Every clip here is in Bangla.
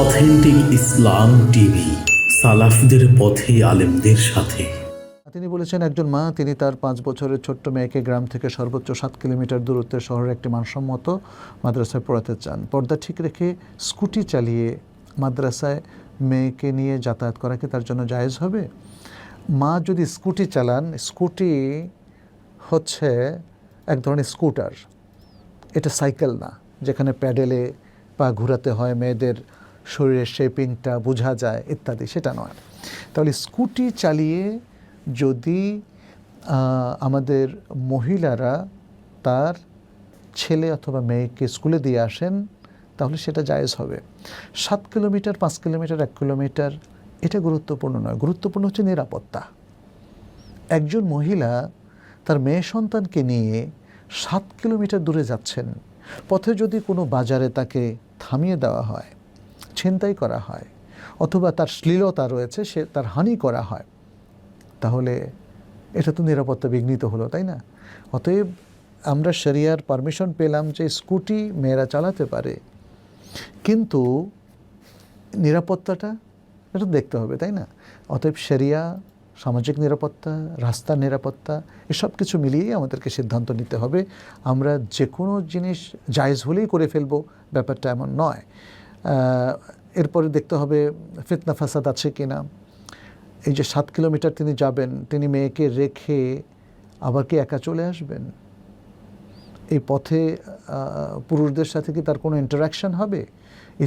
অথেন্টিক ইসলাম টিভি, সালাফদের পথে আলেমদের সাথে। তিনি বলেছেন, একজন মা, তিনি তার পাঁচ বছরের ছোট্ট মেয়েকে গ্রাম থেকে সর্বোচ্চ সাত কিলোমিটার দূরত্বের শহরের একটি মানসম্মত মাদ্রাসায় পড়াতে চান। পর্দা ঠিক রেখে স্কুটি চালিয়ে মাদ্রাসায় মেয়েকে নিয়ে যাতায়াত করা কি তার জন্য জায়েজ হবে? মা যদি স্কুটি চালান, স্কুটি হচ্ছে এক ধরনের স্কুটার। এটা সাইকেল না, যেখানে প্যাডেলে পা ঘোরাতে হয় মেয়েদের শরীরের শেপিংটা বোঝা যায়, ইত্যাদি, সেটা নয়। তাহলে স্কুটি চালিয়ে যদি আমাদের মহিলারা তার ছেলে অথবা মেয়েকে স্কুলে দিয়ে আসেন, তাহলে সেটা জায়েজ হবে। সাত কিলোমিটার, পাঁচ কিলোমিটার, এক কিলোমিটার, এটা গুরুত্বপূর্ণ নয়। গুরুত্বপূর্ণ হচ্ছে নিরাপত্তা। একজন মহিলা তার মেয়ে সন্তানকে নিয়ে সাত কিলোমিটার দূরে যাচ্ছেন, পথে যদি কোনো বাজারে তাকে থামিয়ে দেওয়া হয় ছিনতাই করা হয় অথবা তার শ্লীলতা রয়েছে, সে তার হানি করা হয়। তাহলে এটা তো নিরাপত্তা বিঘ্নিত হলো, তাই না? অতএব আমরা শরিয়ার পারমিশন পেলাম যে স্কুটি মেয়েরা চালাতে পারে। কিন্তু নিরাপত্তাটা এটা দেখতে হবে, তাই না? অতএব শরিয়া, সামাজিক নিরাপত্তা, রাস্তার নিরাপত্তা এসব কিছু মিলিয়েই আমাদেরকে সিদ্ধান্ত নিতে হবে। আমরা যে কোনো জিনিস জায়জ হলেই করে ফেলব, ব্যাপারটা এমন নয়। এরপরে দেখতে হবে ফিতনা ফাসাদ আছে কি না এই যে সাত কিলোমিটার তিনি যাবেন, তিনি মেয়েকে রেখে আবার কি একা চলে আসবেন? এই পথে পুরুষদের সাথে কি তার কোনো ইন্টারাকশন হবে?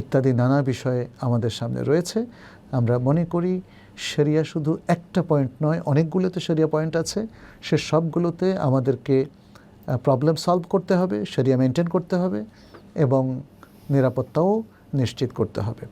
ইত্যাদি নানা বিষয়ে আমাদের সামনে রয়েছে। আমরা মনে করি সেরিয়া শুধু একটা পয়েন্ট নয়, অনেকগুলোতে শরিয়া পয়েন্ট আছে। সে সবগুলোতে আমাদেরকে প্রবলেম সলভ করতে হবে, সেরিয়া মেনটেন করতে হবে এবং নিরাপত্তাও নিশ্চিত করতে হবে।